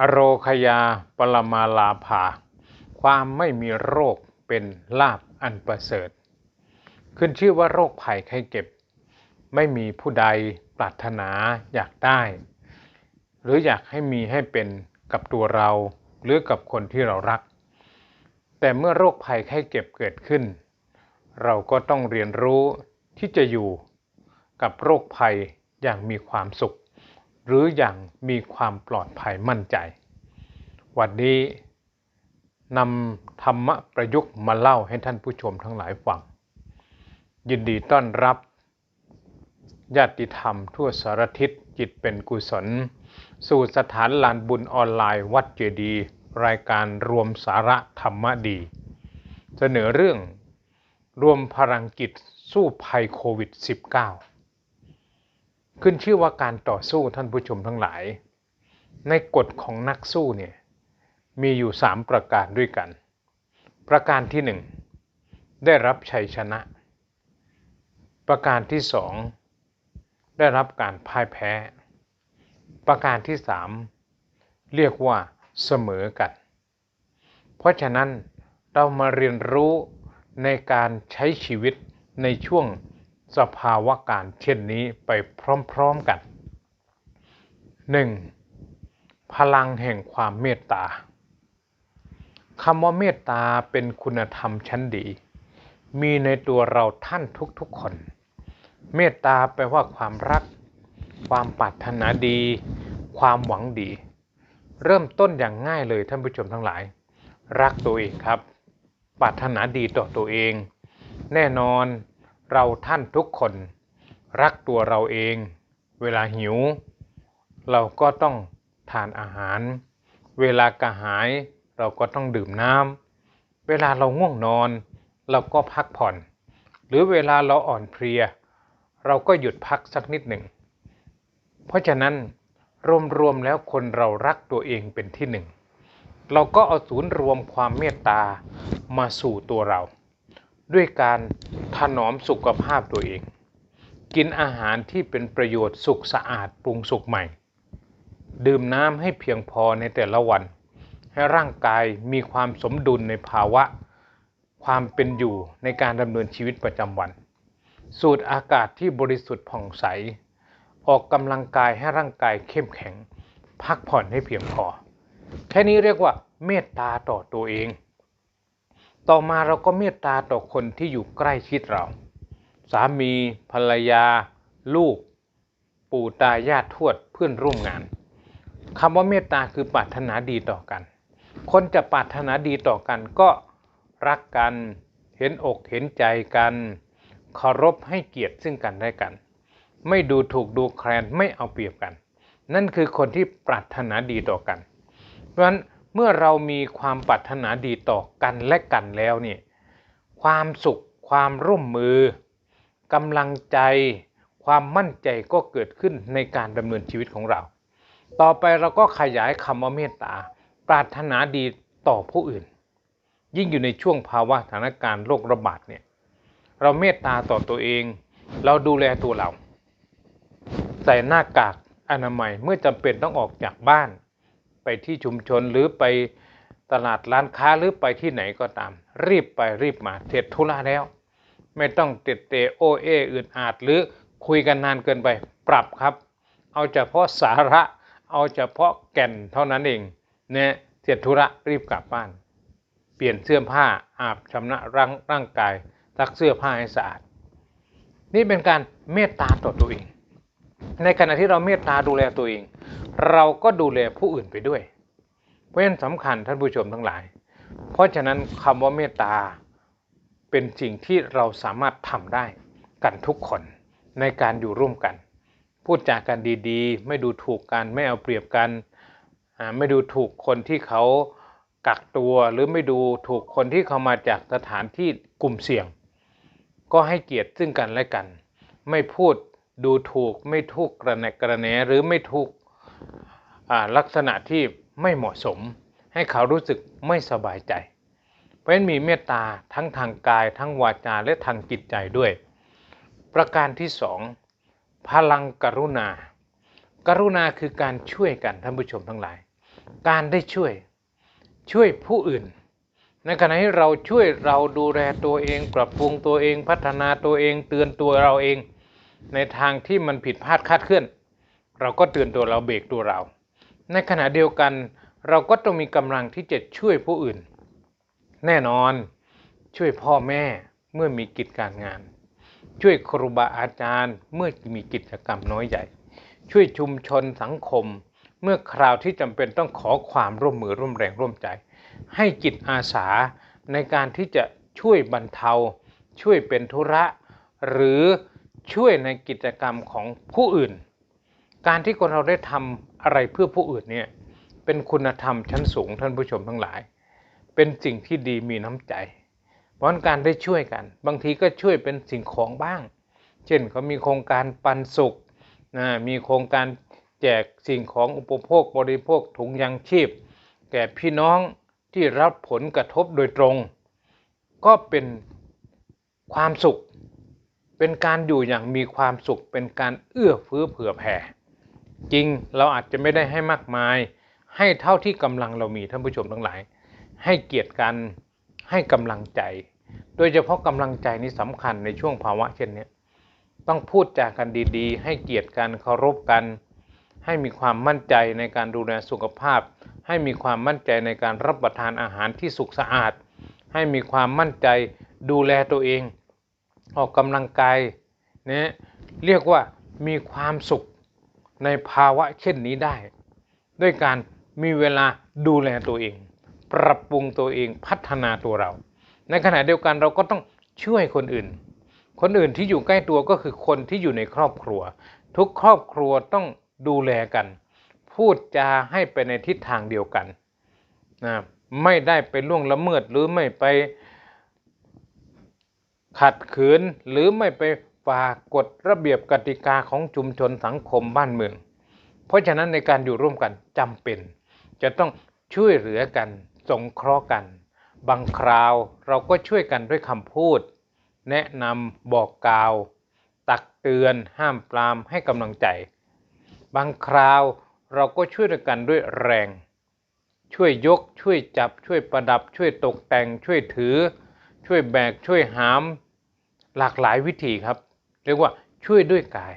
อโรคยาปรมาลาภา ความไม่มีโรคเป็นลาบอันประเสริฐ ขึ้นชื่อว่าโรคภัยไข้เจ็บ ไม่มีผู้ใดปรารถนาอยากได้ หรืออยากให้มีให้เป็นกับตัวเรา หรือกับคนที่เรารัก แต่เมื่อโรคภัยไข้เจ็บเกิดขึ้น เราก็ต้องเรียนรู้ที่จะอยู่กับโรคภัยอย่างมีความสุข หรืออย่างมีความปลอดภัยมั่นใจ วันนี้นำธรรมะประยุกต์มาเล่าให้ท่านผู้ชมทั้งหลายฟัง ยินดีต้อนรับ ญาติธรรมทั่วสารทิศจิตเป็นกุศล สู่สถานลานบุญออนไลน์วัดเจดีย์รายการรวมสาระธรรมะดี เสนอเรื่องรวมพลังจิตสู้ภัยโควิด -19 ขึ้นชื่อว่าการต่อสู้ท่านผู้ชมทั้งหลาย ในกฎของนักสู้เนี่ยมีอยู่ 3 ประการด้วยกัน ประการที่ 1 ได้รับชัยชนะ ประการที่ 2 ได้รับการพ่ายแพ้ ประการที่ 3 เรียกว่าเสมอกัน เพราะฉะนั้นเรามาเรียนรู้ในการใช้ชีวิตในช่วง สภาวะการเช่นนี้ไปพร้อมๆกัน 1. พลังแห่งความเมตตาคำว่าเมตตาเป็นคุณธรรมชั้นดี มีในตัวเราท่านทุกๆคน เมตตาแปลว่าความรัก ความปรารถนาดี ความหวังดี เริ่มต้นอย่างง่ายเลยท่านผู้ชมทั้งหลาย รักตัวเองครับ ปรารถนาดีต่อตัวเอง แน่นอน เราท่านทุกคน รักตัวเราเอง เวลาหิว เราก็ต้องทานอาหาร เวลากระหาย เราก็ต้องดื่มน้ำเวลาเราง่วงนอน เราก็พักผ่อน หรือเวลาเราอ่อนเพลีย เราก็หยุดพักสักนิดหนึ่ง เพราะฉะนั้นรวมๆแล้วคนเรารักตัวเองเป็นที่หนึ่งเราก็เอาศูนย์รวมความเมตตามาสู่ตัวเรา ด้วยการ นอมสุขภาพตัวเอง กินอาหารที่เป็นประโยชน์สุขสะอาดปรุงสุกใหม่ ดื่มน้ำให้เพียงพอในแต่ละวัน ให้ร่างกายมีความสมดุลในภาวะ ความเป็นอยู่ในการดำเนินชีวิตประจำวัน สูดอากาศที่บริสุทธิ์ผ่องใส ออกกำลังกายให้ร่างกายเข้มแข็ง พักผ่อนให้เพียงพอ แค่นี้เรียกว่าเมตตาต่อตัวเอง ต่อมาเราก็เมตตาต่อคนที่อยู่ใกล้ชิดเรา สามีภรรยา ลูก ปู่ตาญาติทวดเพื่อนร่วมงานคำว่าเมตตาคือปรารถนาดีต่อกัน คนจะปรารถนาดีต่อกันก็รักกันเห็นอกเห็นใจกันเคารพให้เกียรติซึ่งกันและกัน ไม่ดูถูกดูแคลนไม่เอาเปรียบกัน นั่นคือคนที่ปรารถนาดีต่อกัน เพราะฉะนั้น เมื่อเรามีความปรารถนาดีต่อกันและกันแล้วเนี่ยความสุขความร่วมมือกำลังใจ ความมั่นใจก็เกิดขึ้นในการดำเนินชีวิตของเรา ต่อไปเราก็ขยายคำว่าเมตตา ปรารถนาดีต่อผู้อื่น ยิ่งอยู่ในช่วงภาวะสถานการณ์โรคระบาดเนี่ยเราเมตตาต่อตัวเอง เราดูแลตัวเรา ใส่หน้ากากอนามัยเมื่อจำเป็นต้องออกจากบ้าน ไปที่ชุมชนหรือไปตลาดร้านค้าหรือไปที่ไหนก็ตาม รีบไปรีบมาเสร็จธุระแล้ว ไม่ต้องเตะเตโอเออื่นอาจหรือคุยกันนานเกินไป ปรับครับ เอาเฉพาะสาระ เอาเฉพาะแก่นเท่านั้นเองเนี่ยเสร็จธุระรีบกลับบ้าน เปลี่ยนเสื้อผ้าอาบชำระร่างร่างกายซักเสื้อผ้าให้สะอาด นี่เป็นการเมตตาต่อตัวเอง ในขณะที่เราเมตตาดูแลตัวเอง เราก็ดูแลผู้อื่นไปด้วย เพราะฉะนั้นสำคัญท่านผู้ชมทั้งหลาย เพราะฉะนั้นคำว่าเมตตาเป็นสิ่งที่เราสามารถทำได้กันทุกคนในการอยู่ร่วมกัน พูดจากันดีๆ ไม่ดูถูกกันไม่เอาเปรียบกัน ไม่ดูถูกคนที่เขากักตัวหรือไม่ดูถูกคนที่เขามาจากสถานที่กลุ่มเสี่ยง ก็ให้เกียรติซึ่งกันและกัน ไม่พูด ดูถูกไม่ทุกกระแนกระแหนหรือไม่ทุกลักษณะที่ไม่เหมาะสม ให้เขารู้สึกไม่สบายใจ เพราะฉะนั้นมีเมตตาทั้งทางกายทั้งวาจาและทางจิตใจด้วย ประการที่สองพลังกรุณา กรุณาคือการช่วยกันท่านผู้ชมทั้งหลาย การได้ช่วยช่วยผู้อื่น ในขณะที่เราช่วยเราดูแลตัวเอง ปรับปรุงตัวเองพัฒนาตัวเองเตือนตัวเราเอง ในทางที่มันผิดพลาดคาดเคลื่อน เราก็เตือนตัวเราเบรกตัวเรา ในขณะเดียวกัน เราก็ต้องมีกำลังที่จะช่วยผู้อื่น แน่นอนช่วยพ่อแม่เมื่อมีกิจการงาน ช่วยครูบาอาจารย์เมื่อมีกิจกรรมน้อยใหญ่ ช่วยชุมชนสังคม เมื่อคราวที่จำเป็นต้องขอความร่วมมือร่วมแรงร่วมใจ ให้จิตอาสาในการที่จะช่วยบรรเทา ช่วยเป็นธุระ หรือ ช่วยในกิจกรรมของผู้อื่น การที่คนเราได้ทำอะไรเพื่อผู้อื่นเนี่ยเป็นคุณธรรมชั้นสูงท่านผู้ชมทั้งหลาย เป็นสิ่งที่ดีมีน้ำใจ เพราะการได้ช่วยกัน บางทีก็ช่วยเป็นสิ่งของบ้าง เช่นเขามีโครงการปันสุขนะมีโครงการแจกสิ่งของอุปโภคบริโภคถุงยางชีพ แก่พี่น้องที่รับผลกระทบโดยตรง ก็เป็นความสุข เป็นการอยู่อย่างมีความสุขเป็นการเอื้อเฟื้อเผื่อแผ่ จริงเราอาจจะไม่ได้ให้มากมาย ให้เท่าที่กำลังเรามีท่านผู้ชมทั้งหลาย ให้เกียรติกันให้กำลังใจ โดยเฉพาะกำลังใจนี้สำคัญในช่วงภาวะเช่นนี้ต้องพูดจากันดีๆ ให้เกียรติกันเคารพกัน ให้มีความมั่นใจในการดูแลสุขภาพ ให้มีความมั่นใจในการรับประทานอาหารที่สุขสะอาด ให้มีความมั่นใจดูแลตัวเอง ออกกำลังกายนะเรียกว่ามีความสุขในภาวะเช่นนี้ได้ ด้วยการมีเวลาดูแลตัวเอง ปรับปรุงตัวเองพัฒนาตัวเรา ในขณะเดียวกันเราก็ต้องช่วยคนอื่น คนอื่นที่อยู่ใกล้ตัวก็คือคนที่อยู่ในครอบครัว ทุกครอบครัวต้องดูแลกัน พูดจาให้ไปในทิศทางเดียวกันนะไม่ได้ไปล่วงละเมิดหรือไม่ไป ขัดขืนหรือไม่ไปฝ่ากฎระเบียบกติกาของชุมชนสังคมบ้านเมือง เพราะฉะนั้นในการอยู่ร่วมกันจำเป็น จะต้องช่วยเหลือกัน สงเคราะห์กัน บางคราวเราก็ช่วยกันด้วยคำพูด แนะนำบอกกล่าว ตักเตือน ห้ามปรามให้กำลังใจ บางคราวเราก็ช่วยกันด้วยแรง ช่วยยก ช่วยจับ ช่วยประดับ ช่วยตกแต่ง ช่วยถือ ช่วยแบก ช่วยหาม หลากหลายวิธีครับ เรียกว่าช่วยด้วยกาย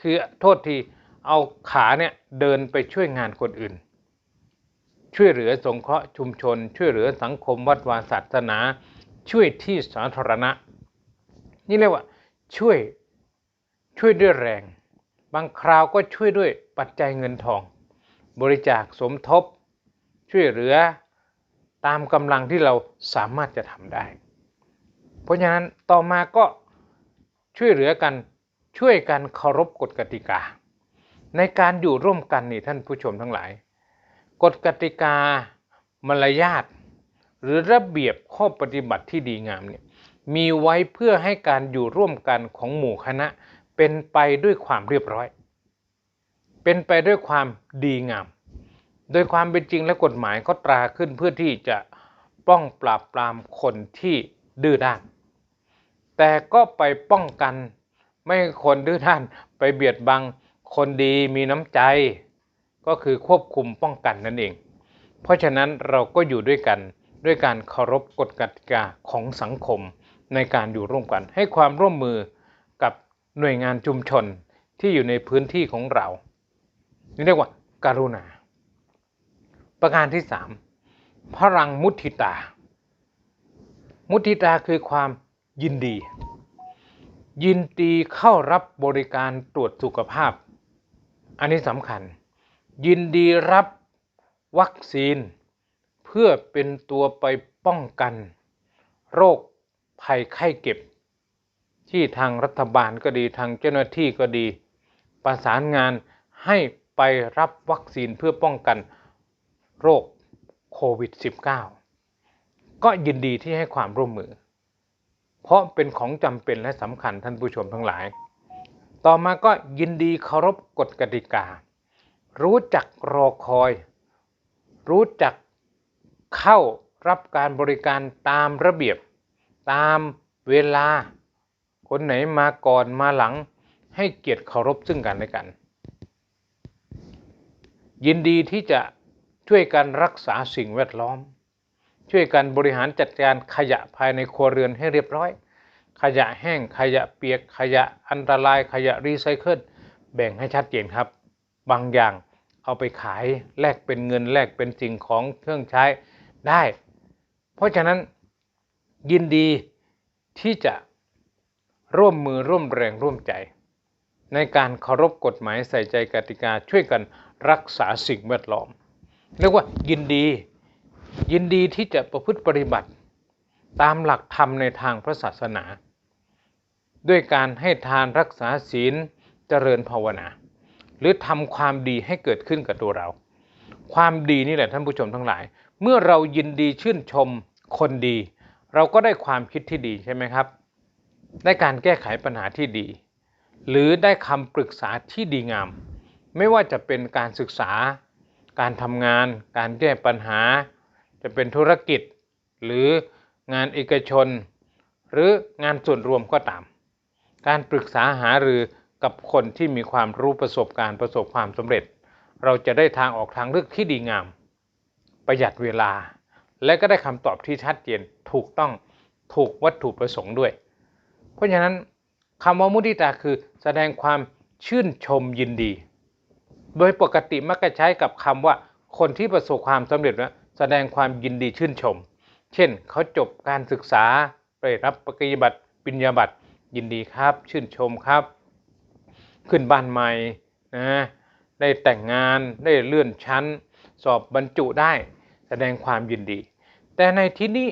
คือโทษทีเอาขาเนี่ยเดินไปช่วยงานคนอื่น ช่วยเหลือสงเคราะห์ชุมชน ช่วยเหลือสังคมวัดวาศาสนา ช่วยที่สาธารณะ นี่เรียกว่าช่วยช่วยด้วยแรง บางคราวก็ช่วยด้วยปัจจัยเงินทอง บริจาคสมทบ ช่วยเหลือตามกำลังที่เราสามารถจะทำได้ เพราะฉะนั้นต่อมาก็ช่วยเหลือกันช่วยกันเคารพกฎกติกา ในการอยู่ร่วมกันนี่ท่านผู้ชมทั้งหลาย กฎกติกามารยาทหรือระเบียบข้อปฏิบัติที่ดีงามเนี่ยมีไว้เพื่อให้การอยู่ร่วมกันของหมู่คณะ เป็นไปด้วยความเรียบร้อย เป็นไปด้วยความดีงาม โดยความเป็นจริงและกฎหมายก็ตราขึ้นเพื่อที่จะป้องปราบปรามคนที่ดื้อด้าน แต่ก็ไปป้องกัน ไม่คนดื้อด้านไปเบียดบังคนดีมีน้ำใจ ก็คือควบคุมป้องกันนั่นเอง เพราะฉะนั้นเราก็อยู่ด้วยกันด้วยการเคารพกฎกติกาของสังคมในการอยู่ร่วมกัน ให้ความร่วมมือกับหน่วยงานชุมชนที่อยู่ในพื้นที่ของเรา นี่เรียกว่าการุณา ประการที่สามพลังมุทิตา มุทิตาคือความ ยินดี ยินดีเข้ารับบริการตรวจสุขภาพ อันนี้สำคัญ ยินดีรับวัคซีน เพื่อเป็นตัวไปป้องกัน โรคภัยไข้เก็บ ที่ทางรัฐบาลก็ดีทางเจ้าหน้าที่ก็ดี ประสานงานให้ไปรับวัคซีนเพื่อป้องกันโรคโควิด -19 ก็ยินดีที่ให้ความร่วมมือ เพราะเป็นของจำเป็นและสำคัญท่านผู้ชมทั้งหลาย ต่อมาก็ยินดีเคารพกฎกติกา รู้จักรอคอย รู้จักเข้ารับการบริการตามระเบียบ ตามเวลา คนไหนมาก่อนมาหลัง ให้เกียรติเคารพซึ่งกันและกัน ยินดีที่จะช่วยกันรักษาสิ่งแวดล้อม ช่วยกันบริหารจัดการขยะภายในครัวเรือนให้เรียบร้อย ขยะแห้งขยะเปียกขยะอันตรายขยะรีไซเคิลแบ่งให้ชัดเจนครับ บางอย่างเอาไปขายแลกเป็นเงินแลกเป็นสิ่งของเครื่องใช้ได้ เพราะฉะนั้นยินดีที่จะร่วมมือร่วมแรงร่วมใจ ในการเคารพกฎหมายใส่ใจกติกาช่วยกันรักษาสิ่งแวดล้อม เรียกว่ายินดี ยินดีที่จะประพฤติปฏิบัติ ตามหลักธรรมในทางพระศาสนา ด้วยการให้ทานรักษาศีลเจริญภาวนา หรือทำความดีให้เกิดขึ้นกับตัวเรา ความดีนี่แหละท่านผู้ชมทั้งหลาย เมื่อเรายินดีชื่นชมคนดี เราก็ได้ความคิดที่ดีใช่ไหมครับ ได้การแก้ไขปัญหาที่ดี หรือได้คำปรึกษาที่ดีงาม ไม่ว่าจะเป็นการศึกษา การทำงาน การแก้ปัญหา จะเป็นธุรกิจ หรืองานเอกชน หรืองานส่วนรวมก็ตาม การปรึกษาหารือกับคนที่มีความรู้ประสบการณ์ประสบความสำเร็จ เราจะได้ทางออกทางเลือกที่ดีงาม ประหยัดเวลา และก็ได้คำตอบที่ชัดเจนถูกต้องถูกวัตถุประสงค์ด้วย เพราะฉะนั้นคำว่ามุทิตาคือแสดงความชื่นชมยินดี โดยปกติมักจะใช้กับคำว่าคนที่ประสบความสำเร็จนะ แสดงความยินดีชื่นชม เช่น เขาจบการศึกษาไปรับปริญญาบัตรปริญญาบัตรยินดีครับ ชื่นชมครับ ขึ้นบ้านใหม่นะได้แต่งงานได้เลื่อนชั้น สอบบรรจุได้ แสดงความยินดี แต่ในที่นี้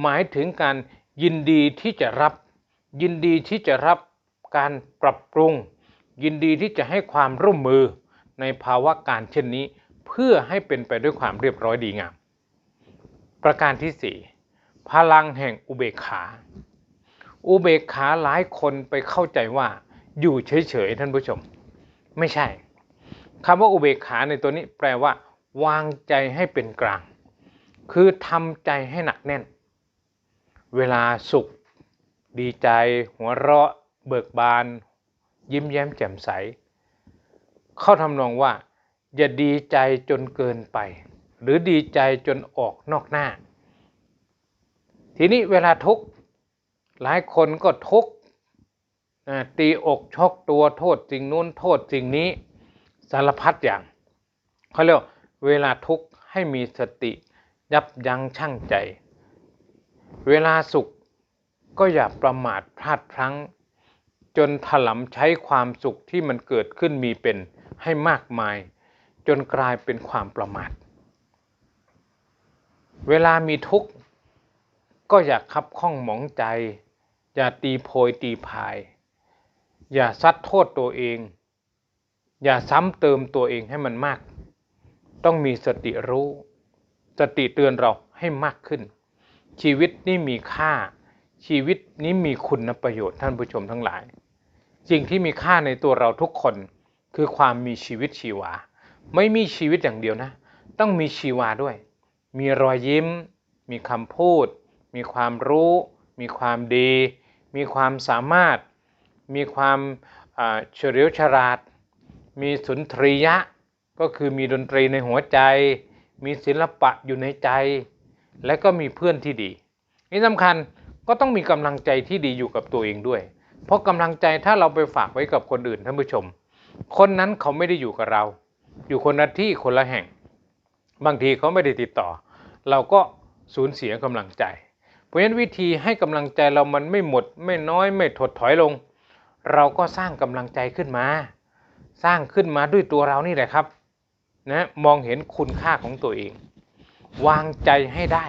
หมายถึงการยินดีที่จะรับ ยินดีที่จะรับการปรับปรุง ยินดีที่จะให้ความร่วมมือในภาวะการเช่นนี้ เพื่อให้เป็นไปด้วยความเรียบร้อยดีงาม ประการที่4พลังแห่งอุเบกขา อุเบกขาหลายคนไปเข้าใจว่าอยู่เฉยๆท่านผู้ชม ไม่ใช่คำว่าอุเบกขาในตัวนี้แปลว่า วางใจให้เป็นกลาง คือทำใจให้หนักแน่น เวลาสุข ดีใจ หัวเราะ เบิกบาน ยิ้มแย้มแจ่มใส เข้าทำนองว่า อย่าดีใจจนเกินไป หรือดีใจจนออกนอกหน้า ทีนี้เวลาทุกข์หลายคนก็ทุกข์ตีอกชกตัวโทษสิ่งนู้นโทษสิ่งนี้สารพัดอย่างเขาเรียกเวลาทุกข์ให้มีสติยับยั้งชั่งใจ เวลาสุขก็อย่าประมาทพลาดพลั้ง จนถลำใช้ความสุขที่มันเกิดขึ้นมีเป็นให้มากมาย จนกลายเป็นความประมาท เวลามีทุกข์ ก็อย่าคับข้องหมองใจ อย่าตีโพยตีพาย อย่าซัดโทษตัวเอง อย่าซ้ำเติมตัวเองให้มันมาก ต้องมีสติรู้ สติเตือนเราให้มากขึ้น ชีวิตนี้มีค่า ชีวิตนี้มีคุณประโยชน์ท่านผู้ชมทั้งหลายสิ่งที่มีค่าในตัวเราทุกคนคือความมีชีวิตชีวา ไม่มีชีวิตอย่างเดียวนะ ต้องมีชีวาด้วย มีรอยยิ้ม มีคำพูด มีความรู้ มีความดี มีความสามารถ มีความเฉลียวฉลาด มีสุนทรียะ ก็คือมีดนตรีในหัวใจ มีศิลปะอยู่ในใจ และก็มีเพื่อนที่ดี นี่สำคัญก็ต้องมีกำลังใจที่ดีอยู่กับตัวเองด้วย เพราะกำลังใจถ้าเราไปฝากไว้กับคนอื่นท่านผู้ชม คนนั้นเขาไม่ได้อยู่กับเรา อยู่คนละที่คนละแห่ง บางทีเขาไม่ได้ติดต่อ เราก็สูญเสียกำลังใจ เพราะฉะนั้นวิธีให้กำลังใจเรามันไม่หมด ไม่น้อยไม่ถดถอยลง เราก็สร้างกำลังใจขึ้นมา สร้างขึ้นมาด้วยตัวเรานี่แหละครับนะมองเห็นคุณค่าของตัวเอง วางใจให้ได้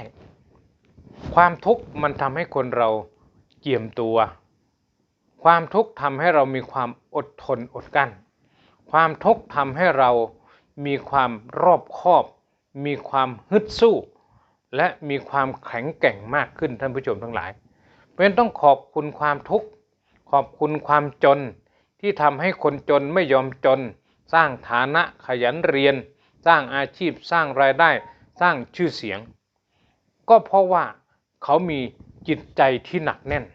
ความทุกข์มันทำให้คนเราเกี่ยมตัว ความทุกข์ทำให้เรามีความอดทนอดกลั้น ความทุกข์ทำให้เรามีความรอบคอบ มีความฮึดสู้ และมีความแข็งแกร่งมากขึ้นท่านผู้ชมทั้งหลาย เพราะฉะนั้นต้องขอบคุณความทุกข์ขอบคุณความจนที่ทำให้คนจนไม่ยอมจน สร้างฐานะขยันเรียน สร้างอาชีพสร้างรายได้ สร้างชื่อเสียง ก็เพราะว่าเขามีจิตใจที่หนักแน่น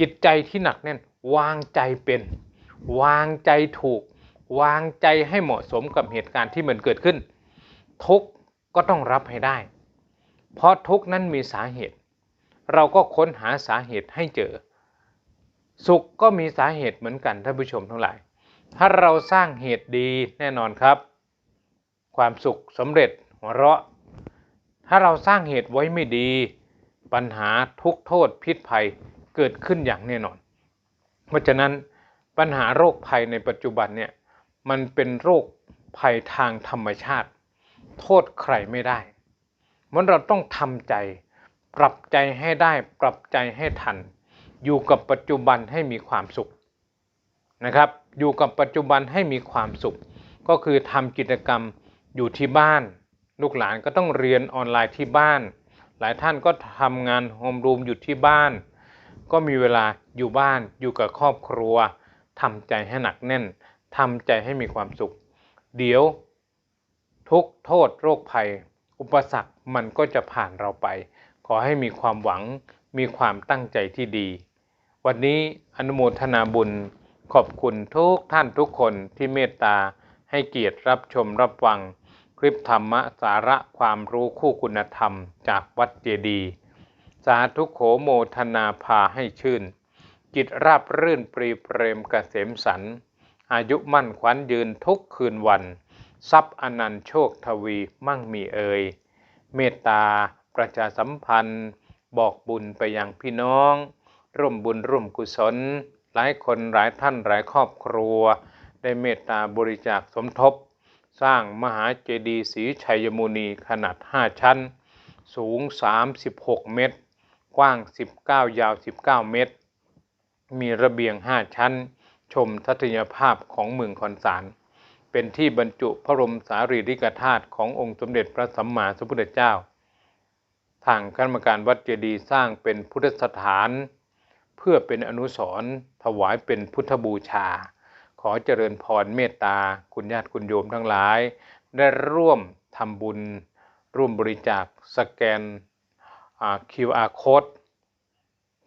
จิตใจที่หนักแน่น วางใจเป็น วางใจถูก วางใจให้เหมาะสมกับเหตุการณ์ที่มันเกิดขึ้น ทุกข์ก็ต้องรับให้ได้ เพราะทุกนั้นมีสาเหตุ เราก็ค้นหาสาเหตุให้เจอ สุขก็มีสาเหตุเหมือนกันท่านผู้ชมทั้งหลาย ถ้าเราสร้างเหตุดีแน่นอนครับ ความสุขสำเร็จหัวเราะ ถ้าเราสร้างเหตุไว้ไม่ดี ปัญหาทุกโทษพิษภัยเกิดขึ้นอย่างแน่นอน เพราะฉะนั้นปัญหาโรคภัยในปัจจุบันเนี่ยมันเป็นโรคภัยทางธรรมชาติ โทษใครไม่ได้ มันเราต้องทำใจ ปรับใจให้ได้ปรับใจให้ทัน อยู่กับปัจจุบันให้มีความสุขนะครับ อยู่กับปัจจุบันให้มีความสุข ก็คือทำกิจกรรมอยู่ที่บ้าน ลูกหลานก็ต้องเรียนออนไลน์ที่บ้าน หลายท่านก็ทำงานโฮมรูมอยู่ที่บ้าน ก็มีเวลาอยู่บ้านอยู่กับครอบครัวทำใจให้หนักแน่นทำใจให้มีความสุข เดี๋ยวทุกโทษโรคภัย อุปสรรคมันก็จะผ่านเราไป ขอให้มีความหวังมีความตั้งใจที่ดี วันนี้อนุโมทนาบุญขอบคุณทุกท่านทุกคนที่เมตตาให้เกียรติรับชมรับฟัง คลิปธรรมะสาระความรู้คู่คุณธรรมจากวัดเจดีย์สาธุโขโมทนาพาให้ชื่น จิตราบรื่นปรีเปรมกเกษมสัน อายุมั่นขวัญยืนทุกคืนวัน ทรัพย์อนันต์โชคทวีมั่งมีเอ่ยเมตตาประชาสัมพันธ์ บอกบุญไปยังพี่น้อง ร่วมบุญร่วมกุศล หลายคนหลายท่านหลายครอบครัว ได้เมตตาบริจาคสมทบ สร้างมหาเจดีย์ศรีชัยมุนีขนาด 5 ชั้น สูง 36 เมตร กว้าง 19 ยาว 19 เมตร มีระเบียง 5 ชั้น ชมทัศนียภาพของเมืองคอนสาร เป็นที่บรรจุพระบรมสารีริกธาตุขององค์สมเด็จพระสัมมาสัมพุทธเจ้า ทางคณะกรรมการวัดเจดีย์สร้างเป็นพุทธสถาน เพื่อเป็นอนุสรณ์ถวายเป็นพุทธบูชา ขอเจริญพรเมตตา คุณญาติคุณโยมทั้งหลาย ได้ร่วมทำบุญ ร่วมบริจาคสแกน QR code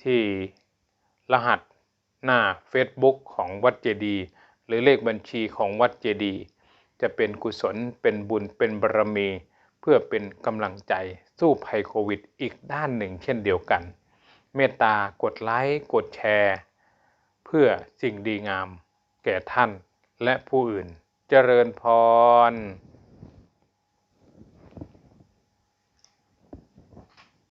ที่รหัสหน้า Facebook ของวัดเจดีย์ หรือเลขบัญชีของวัดเจดีย์จะเป็นกุศลเป็นบุญเป็นบารมี เพื่อเป็นกำลังใจสู้ภัยโควิดอีกด้านหนึ่งเช่นเดียวกัน เมตตากดไลค์กดแชร์ เพื่อสิ่งดีงาม แก่ท่านและผู้อื่น เจริญพร